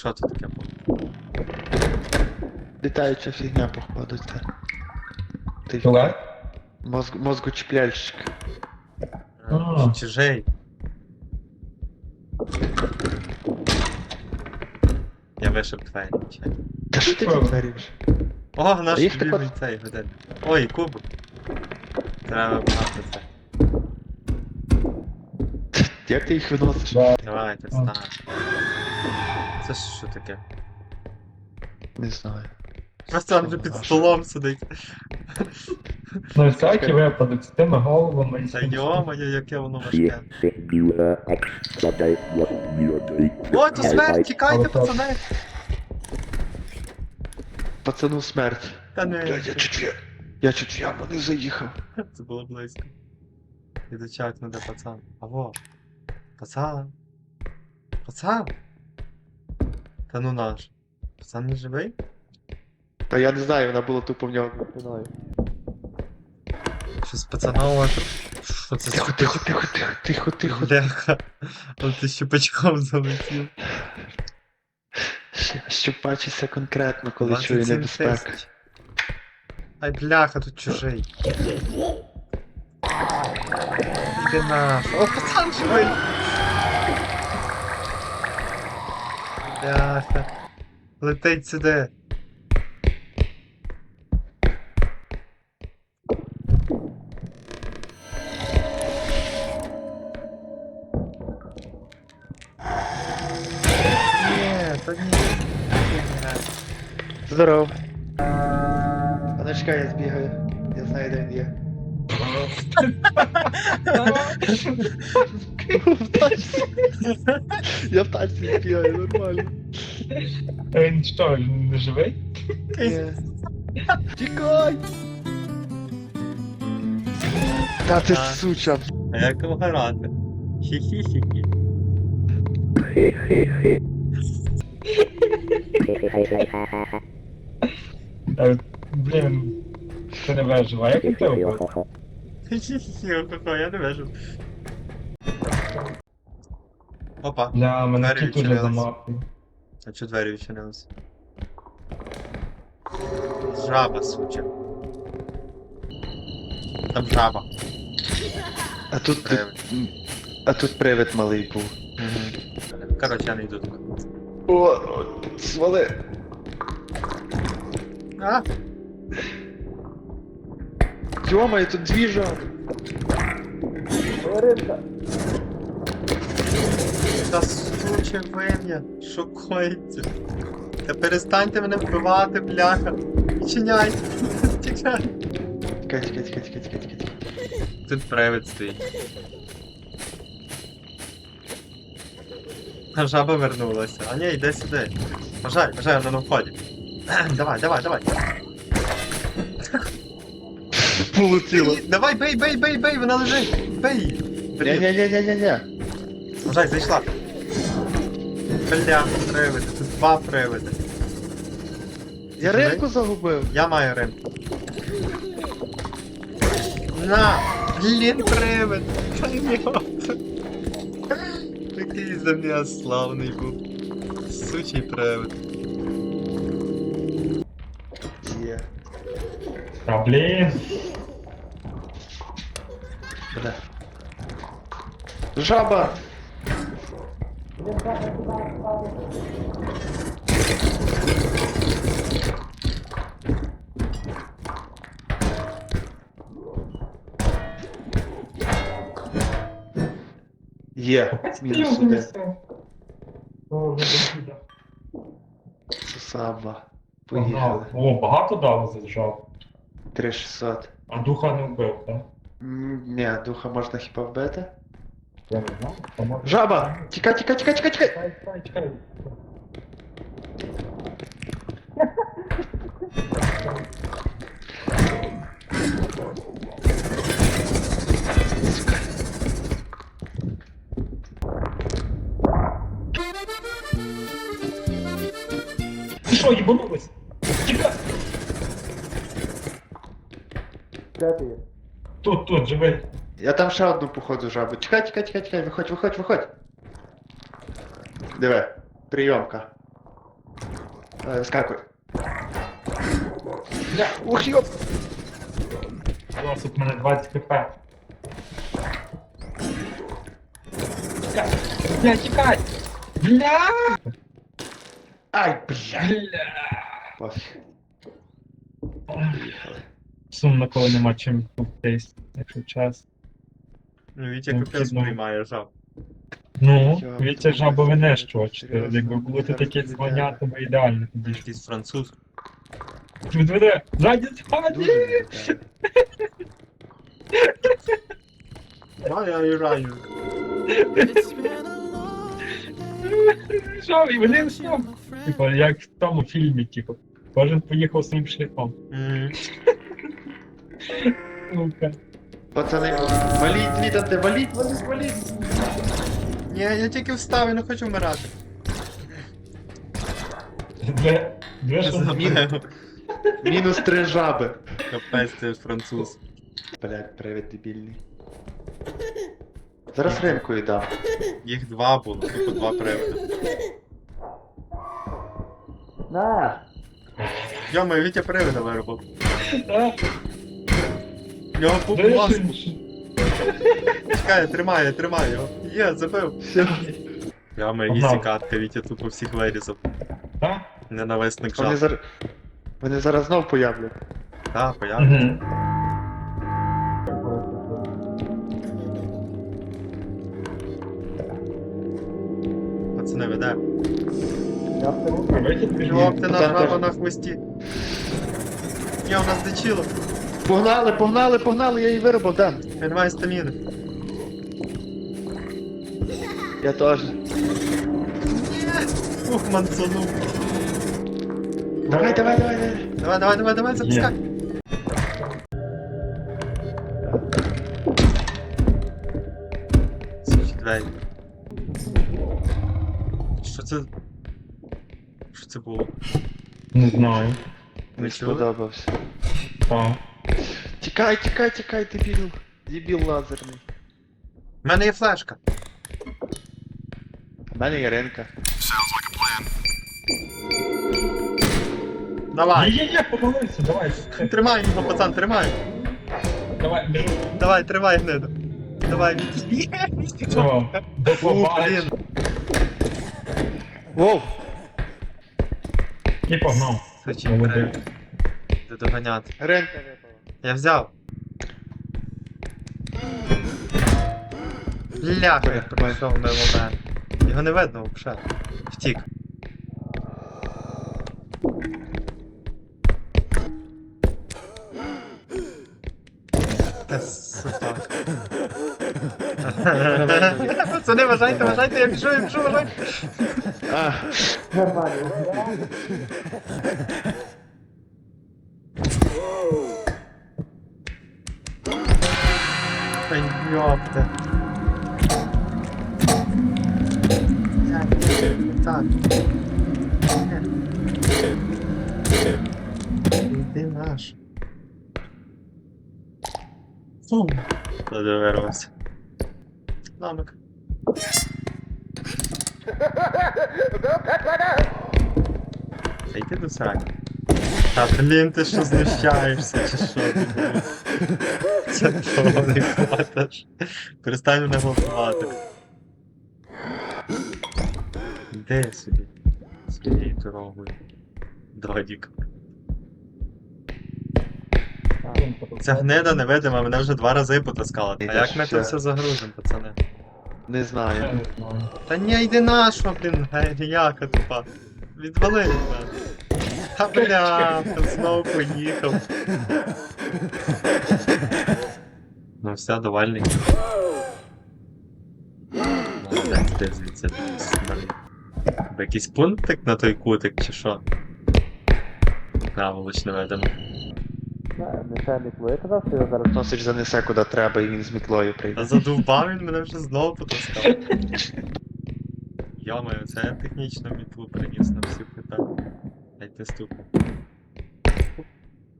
що це таке було? Літаюча фігня, походу, це. Ти Туалет? мозг, мозгочіпляльщик. А. Чужий. Я вишив двері. Та що ти Що? твориш? О, наш їх так от- цей годин. Ой, куб. Треба багато це. Як ти їх виносиш? Да. Давайте, встань. Це що таке? Не знаю. Просто вже під столом сидить. Ну і всякі випадок з тими головами Та йо-моє, яке воно важке. Singular expedite what weirdly. О, то смерть, тікайте, пацани! Пацану смерть. Та не. Блядь, я чуть я. Я чуть яму не заїхав. Це було близько. Іду чакну, де пацан. Аво. Пацан. Пацан. Та ну наш. Пацан не живий? Та я не знаю, вона була тупо в нього спиною. Щось пацанова. Що це Тихо, тихо, тихо, тихо, тихо, тихо. Бляха. Он ти щупачком залетів. Щ- Щупачиться конкретно, коли чує 27 небезпеку. тисяч. Ай, бляха, тут чужий. Іди наш. О, пацан живий! Бляха. Летить сюди. Здоров. А ну чекай, я збігаю. Я знаю, де він є. В тачці. Я в тачці збігаю, нормально. Він що, він не живий? Ні. Тікай! Та ти А. суча. А як його грати? Хі-хі-хі-хі. Е, Блін, ти не вижив, а як він тебе вбив? Хі-хі-хі, ого, я не вижу. Опа, Бля, мене Двері кіт уже відчинились. а чого двері відчинилися? Жаба, суча. Там жаба. А тут, Привид. а тут привид малий був. Мгм. Коротше, я не йду туди. О, свали. А, Тьома, тут дві жаби. Та суче вим'я, що коїться? Та перестаньте мене вбивати, бляха. Відчиняйте. Тікай. Тікай, тікай, тікай, тікай, тікай, тікай. Тут привид стоїть. А жаба вернулася. А ні, йде сюди. Бажай, бажай, вона на вході. Давай, давай, давай. Полетіло. Давай, бей, бей, бей, бей, вона лежить. Бей. Ня-ня-ня-ня-ня. бажай, зайшла. Бля, привиди, тут два привиди. Я рибку загубив. Я маю римку. На! Блін, привид! Який за мене славний був. Сучий привид. Є. А блін. Бля. Жаба! Є, мінус один. Сусаба. Погнали. Поїхали. О, багато дали за жаб. 3600. А духа не вбив, так? М, Ні, духа можна хіба вбити? Жаба! Тікай, тікай, тікай, тікай, тікай! Чекай, чекай, чекай. Ти що, їбанулась? Чекай! Де ти є? Тут, тут, живий. Я там ще одну походу жабу. Чекай, чекай, чекай, чекай, виходь, виходь, виходь. Диви, прийомка. Е, Скакуй. Бля, ух, йоп! У мене 20 кп. Бля, чекай! Бля! Ай, бля! Бля! Пофіг. Сумно, коли нема чим купитись, якщо час. Ну, Вітя Ну, капець ну. приймає жаб. Ну, Вітя жабо винищувач. Серйозно, Якби бути зараз таке звання, то би ідеально тобі. Якийсь француз. Відведе! Ззаді, ззаді! Дуже вітаю. А, я юраю. Що, і вони всі? Типа, як в тому фільмі, типу. Кожен поїхав своїм шляхом. Мгм. Ну-ка. Пацани, валіть звідти, валіть, валіть, валіть! Ні, я тільки встав і не хочу вмирати. Де, де що Мінус три жаби. Капець, ти француз. Блять, привид дебільний. Зараз римкою дам. Їх два було, тупо два приводи. На! Йома, Вітя привида виробив. В Нього маску. ж? Чекай, тримає, тримає його. Є, забив. Все. Йома, Погнав. ісі катка, Вітя тупо всіх вирізав. А? Ненависник Вони жаб. зараз. Вони зараз знов появляться. Так, появиться. Угу. Пацани, веде. Вихід біжу. Йоп, ти Пацан направо теж. на хвості. Є, у нас дичило. Погнали, погнали, погнали, я її виробив, Дан. Я не маю стаміни. Я теж. Ух, мансонув. Давай, давай, давай, давай. Давай, давай, давай, давай, запускай. Сучі двері. Що це? Що це було? Не знаю. Не Мені сподобався. Так. Тікай, тікай, тікай, дебіл. Дебіл лазерний. У мене є флешка. У мене є ринка. Давай. Є-є-є, помолився, давай. Тримай його, пацан, тримай. Давай, біжу. Давай, тримай гниду. Давай. Є, до побачення. блін. Воу! І погнав. Сучі, Молодець. Доганяти. Ринка. Я взяв. Ляха, як пройшов мимо мене. Його не видно взагалі. Втік. Пацани, вважайте, вважайте, я біжу, я біжу, вважайте. А, Задовірвався. Намик. Та йди до сраки. Та блін, ти що знущаєшся, чи що ти блін? Це того не хватиш. Перестань мене голосувати. Де собі? Своєю дорогою. Додік. Ця гнида невидима, мене вже два рази потаскала. А як ми це все загрузимо, пацани? не знаю. Та ні, йди нашого, блін, геяка тупа. Відвали від мене. Та бля, знову поїхав. Ну все, довольний. Молодець, ти звідси якийсь пунктик на той кутик, чи що? Наволоч не ведемо. Начальник виконав, що його зараз носиш занесе куди треба і він з мітлою прийде. задовбав він мене вже знову потаскав. Йомаю, це я технічну мітлу приніс на всі питання. Геть не ступай.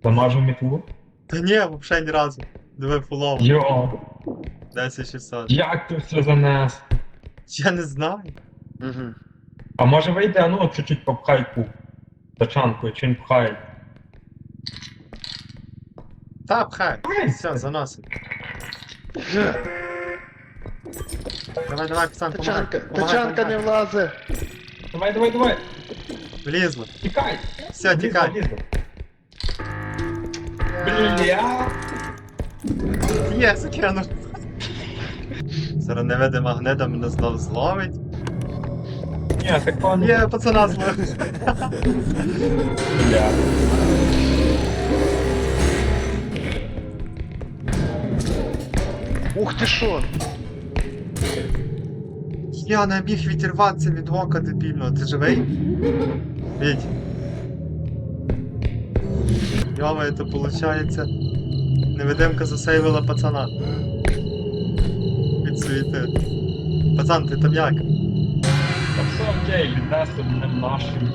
Замажу мітлу. Та ні, взагалі ні разу. Диви фулово. Йо, 10600. як ти все занес? Я не знаю. Угу. А може вийде, а ну от чуть-чуть попхай куб. Тачанкою, чи він пхає. Та, пхай. Все, заносить. Давай, давай, пацан, помагай. Тачанка, Помагай, тачанка не помагай. влазе. Давай, давай, давай! Влізло. Тікай! Все, тікай. Лізла, лізла. Бля! Є, закинув. Зараз невидима гнида мене знов зловить. Ні, такого не Є, пацана зловить. Бля. Ух ти що? Я не міг відірватися від ока дебільного. Ти живий? Відь. Йома, це получається. Невидимка засейвила пацана. Від суєти. Пацан, ти там як? Та все окей, віднесли мене в нашим.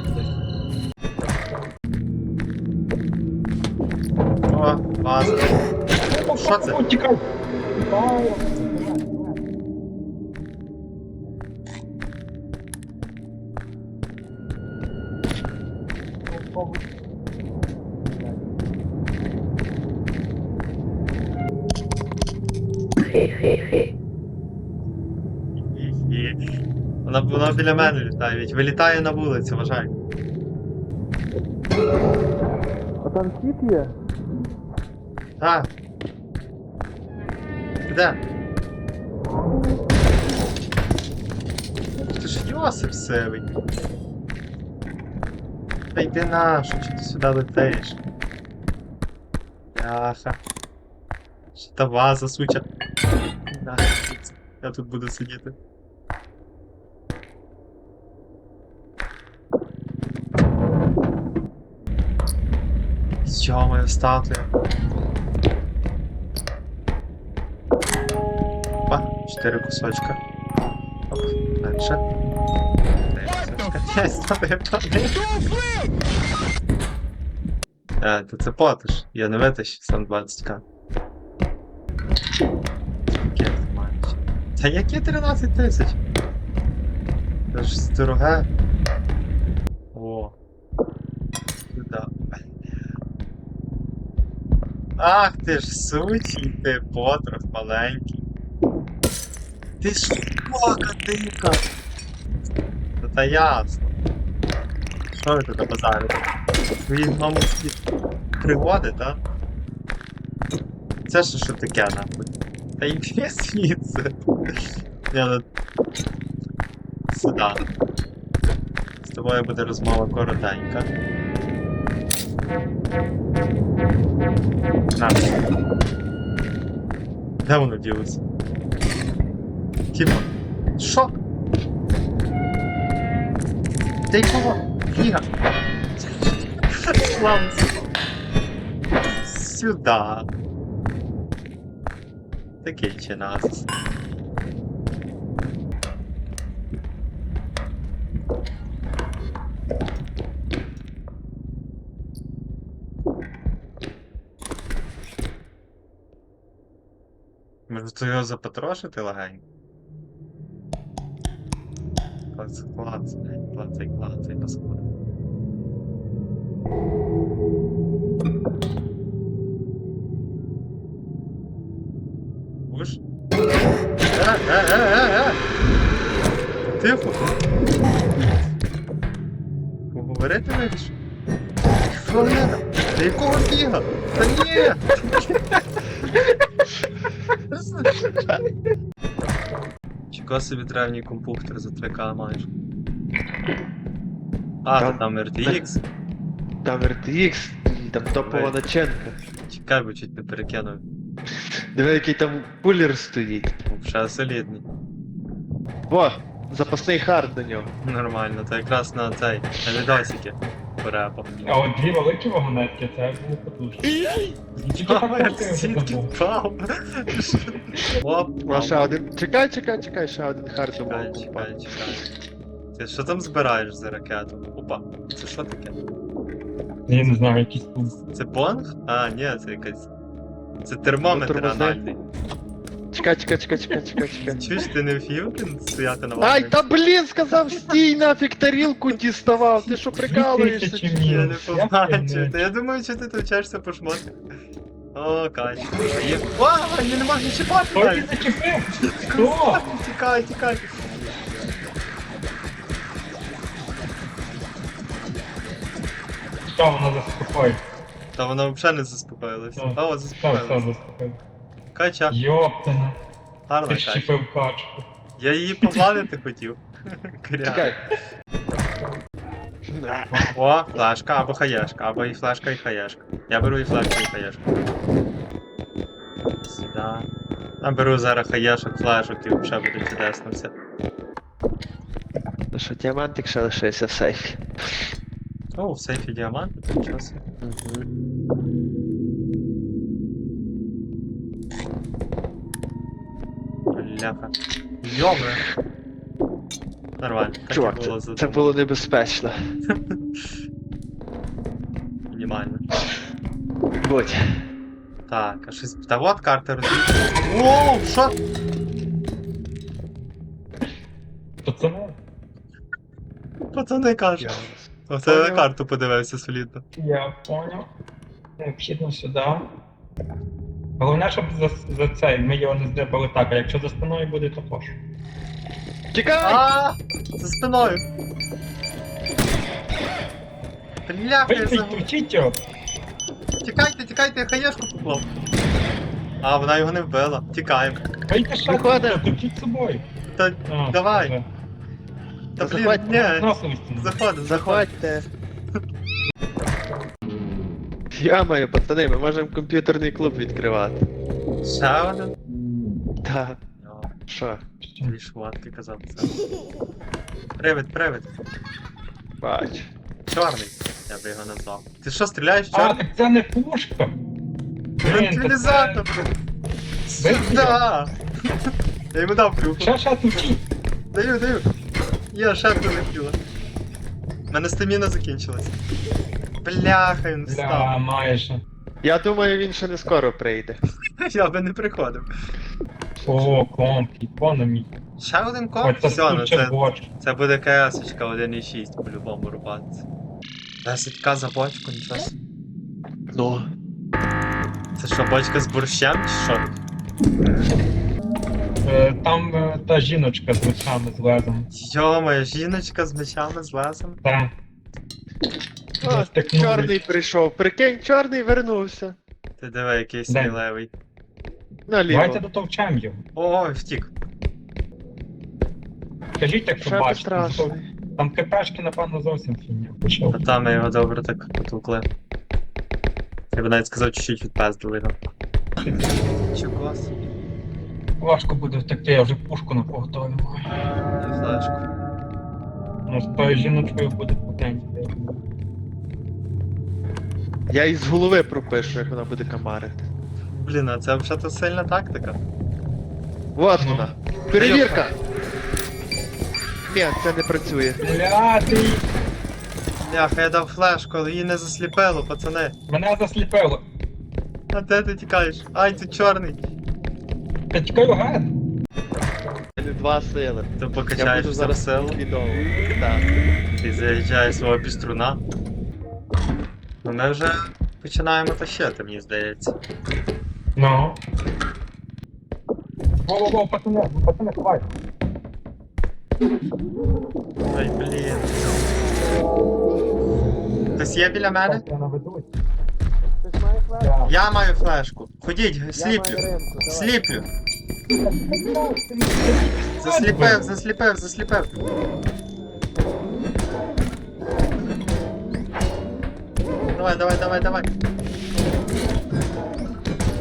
О, база. Що це? Тікай! Вона, вона біля мене літає, Віть. Вилітає на вулицю, вважай. А там кіт є? Де? Ти ж Йосип сивий. Та йди нашу, чи ти сюди летиш? Яха. Ще та ваза, суча. На, Я тут буду сидіти. Йо-моє, статуя. Чотири кусочка. Оп, дальше. Є. Е, то це потиш. Я не витащу сам 20к. Яке ти маєш? Та які 13 тисяч? Це ж дороге. О. Сюди. Ах ти ж сучий ти потрох маленький. Ти ж. Та та ясно. Що ви тут базарите? Твої мамуські пригоди, так? Це що, що таке нахуй? Та йди звідси. Я не... Сюди. З тобою буде розмова коротенька. На. Де воно ділося? Типа. Що? Ти кого? Фіга. Слався. Сюда. Такий чи нас. Може то його запотрошити легенько? Клац, клац, клацай, клацай, паскуда. Будеш? Е, е, е, е, е! Тихо! Поговорити вирішив? Хвилина! Та якого фіга? Та ні! Чого собі древній компухтер за 3К маєш? А, Там- там RTX? Там RTX, там топова начинка. Чекай, бо чуть не перекинув. Диви, який там кулер стоїть. Вже солідний. Во, запасний хард до нього. Нормально, то якраз на цей, на відосики порепав. А от дві великі вагонетки, це було потужно. Тільки А, впав? Оп, ще один. Чекай, чекай, чекай, ще один хард до Чекай, чекай, чекай. Ти що там збираєш за ракету? Опа, це що таке? Я не знаю, якийсь тут. Це бонг? А, ні, це якась. Це термометр Ну, анальний. Чекай, чекай, чекай, чекай, чекай, чекай. Чуєш, ти не вмів стояти на Ай, та блін, сказав, стій нафіг тарілку діставав. Ти що прикалуєшся? Чи ні? Я не. Побачив. Та я думаю, що ти вчишся по шмотках. О, кач. Є. А, я не можу чіпати навіть. ти зачепив! Хто? Тікай, тікай. Що воно заспокоїть? Та вона взагалі не заспокоїлася. А, от заспокоїлася. Кача, Йоптана, гарна ти кача. щепив качку. Я її погладити хотів. Кря. Чекай. О, флешка або хаєшка, або і флешка, і хаєшка. Я беру і флешку, і хаєшку. Сюда. Я беру зараз хаєшок, флешок і взагалі буде чудесно все. Ну що, діамантик ще лишився в сейфі. О, в сейфі діамант, нічого собі. Бляха. Йоме. Нормально. Так і Чувак, було це, це задумано. було небезпечно. Мінімально. Будь. Так, а щось. Та от карта розвідки. Воу, що? Пацани, Пацани кажуть. Оце я на карту подивився солідно. я поняв. Необхідно сюди. Головне, щоб за, за цей ми його не здибали так, а якщо за спиною буде, то пош. Тікай! А, за спиною. Бляха, я Вийдіть, забув. вчіть його! Тікайте, тікайте, я хаєшку поклав. А, вона його не вбила. Тікаємо. Ще Виходимо. товчіть собою. Та, А, Давай. та Та блін, заходь, ні. Носом стіну. Заходи, заходи. Заходьте. Я маю, пацани, ми можемо комп'ютерний клуб відкривати. Один. Так. Йо, Що? Дві шмотки казав це. Привид, привид. Бач. Чорний. Я би його назвав. Ти що, стріляєш А, чорний? так це не пушка! Вентилізатор! Сюда! Я йому дав клюку. Ще ще товчіть! Даю, даю. Я ще прилетіла. У мене стаміна закінчилась. Бляха, він Бля, встав. майже. Я думаю, він ще не скоро прийде. Я би не приходив. О, комп, ікона мій. Ще один комп? Оце Все, ну це, бочка. це буде КС-очка 1.6 по-любому рубатися. 10к за бочку, нічого. собі. Ну. Це що, бочка з борщем чи що? Е, Там е, та жіночка з мечами з лезом. Йо-моє, жіночка з мечами, з лесом. Та. О, Застикнули. чорний прийшов. Прикинь, чорний вернувся. Ти диви, який Де? сміливий. Давайте Наліво. його. Ой, втік. Кажіть, якщо Ще бачите. страшний. Там КПшки, напевно, зовсім фігня. Пішов. А там ми його добре так потукли. Я б навіть сказав, чуть-чуть відпездили його. Чого собі? Важко буде втекти, я вже пушку на поготові маю. І флешку. Ну, з тою жіночкою буде потенція. Я із голови пропишу, як вона буде камарити. Блін, а це взагалі сильна тактика. Вот Ну. вона. Перевірка! Ні, це не працює. Бля, ти! Бляха, я дав флешку, але її не засліпило, пацани. Мене засліпило. А де ти тікаєш? Ай, ти чорний. Та чекаю гад. Два сили. Ти Я покачаєш буду все в зараз силу. Так. ти заїжджаєш свого піструна. Ну ми вже починаємо тащити, мені здається. Ну. Во-во-во, пацани, пацани, ховай. Ай, блін. Хтось є біля мене? Я. Я маю флешку. Ходіть, сліплю. Сліплю. Засліпив, засліпив, засліпив. Давай, давай, давай, давай.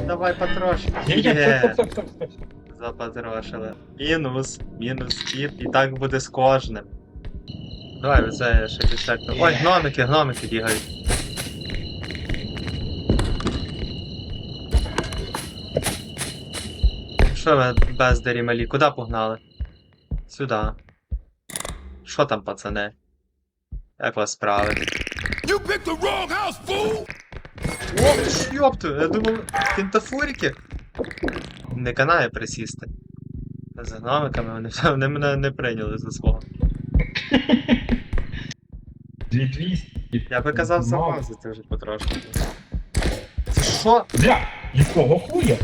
Давай все, Є, все, все, все, все. запотрошили. Мінус, мінус тіп, і так буде з кожним. Давай, це ще десятку. Ой, гномики, гномики бігають. Що ви бездарі малі, куди погнали? Сюди. Що там, пацани? Як вас справи? You picked the wrong house, fool! О, ти ж йопту, я думав, кінтафурики. не канає присісти. За гномиками вони, вони мене не прийняли за свого. 2200. Я би казав замазати вже потрошки. Це що? Бля, якого хуя?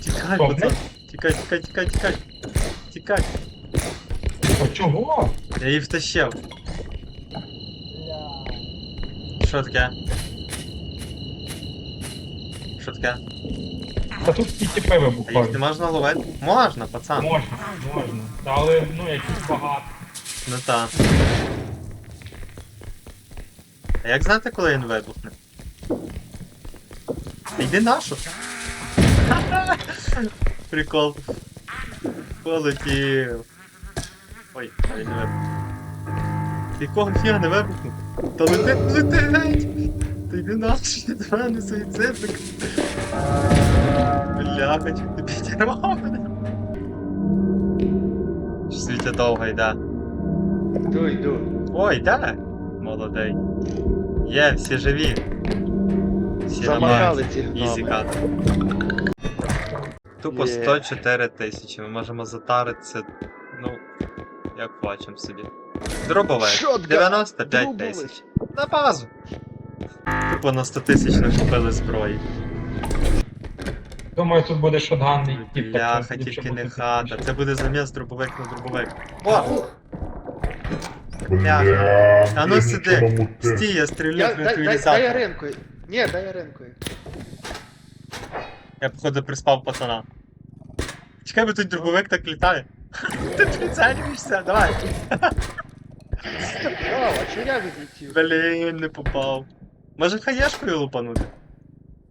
Тікай, Що, пацан. Тікай, тікай, тікай, тікай. Тікай. О, чого? Я її втащив. Що таке? Що таке? Та тут ті тіпи А їх вибухають. не можна ловити? Можна, пацан. Можна, можна. Та Але, ну, якісь багато. Ну та. А як знати, коли він вибухне? Та Йди нашу. Прикол. Полетів. Ой, а він не вибухнув. Ти кого фіга не вибухнув? Та лети, лети геть! Та йди нашу, від мене суїцидник. Бляха, чуть не підірвав мене. Щось Вітя довго йде. Йду, йду. Ой, да? Молодий. Є, всі живі. Всі Замагали ці. Ізі гноми. Тупо Є. 104 тисячі. Ми можемо затаритися, ну, як хочемо собі. Шотган. 95 Дробовик. тисяч. На базу. Тупо на 100 тисяч не купили зброї. Думаю, тут буде шотганний тип. Бляха, тільки не хата. Це буде заміс дробовик на дробовик. О! Бля, А ну я сиди. Стій, я стрілю Я, в дай, дай, дай транквілізатор. ринку. Ні, дай ринку. Я походу приспав пацана. Чекай, бо тут дробовик так літає. Ти прицелюєшся, давай. О, а що я відлетів? Блін, не попав. Може хаєшкою лупанути?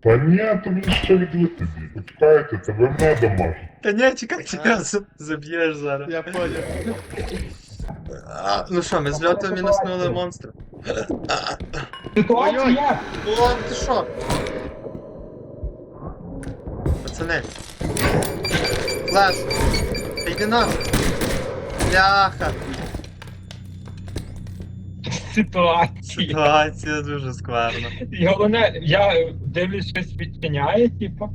Та ні, то він ще відлетить. Почекайте, тебе не дамажить. Та ні, чекай, чекай, за- заб'єш зараз. Я понял. А, ну що, ми з льоту мінуснули монстра. Ситуація! О, ти що? Пацани. Флеш. Та йди на. Бляха. Ситуація. Ситуація дуже скверна. І головне, я дивлюсь, щось відчиняє, типу.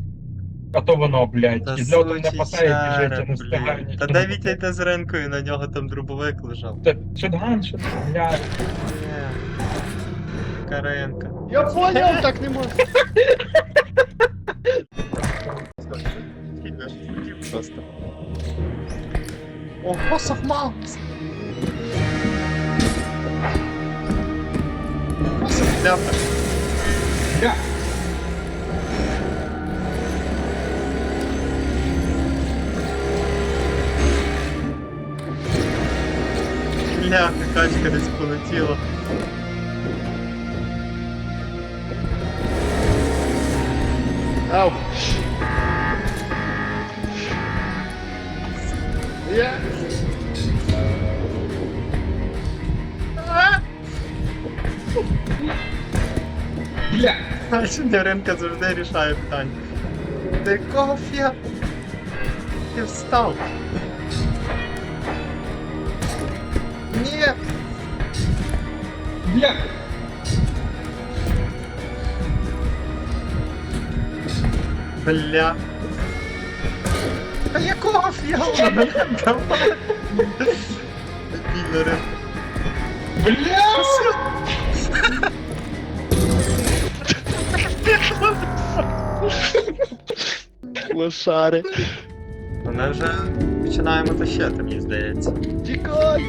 А то воно, блядь, Та і зльотом не пасає, біжить, я череп, не встигаю блін. Та дай Вітя йде з ринкою, на нього там дробовик лежав. Та Шотган, шотган, блядь. Каренка. Я понял, так не можу. Просто. О, посох Маус! Посох пляпа. Бля, Бляха, качка десь полетіла. Ау. Я. Бля. Бачення ринка завжди рішає питання. До якого фіга? Ти встав? Ні! Бля. Бля. Та якого фіга? Дебільна ринка. Бля. Лошари. Ми вже починаємо тащити, мені здається. Тікай.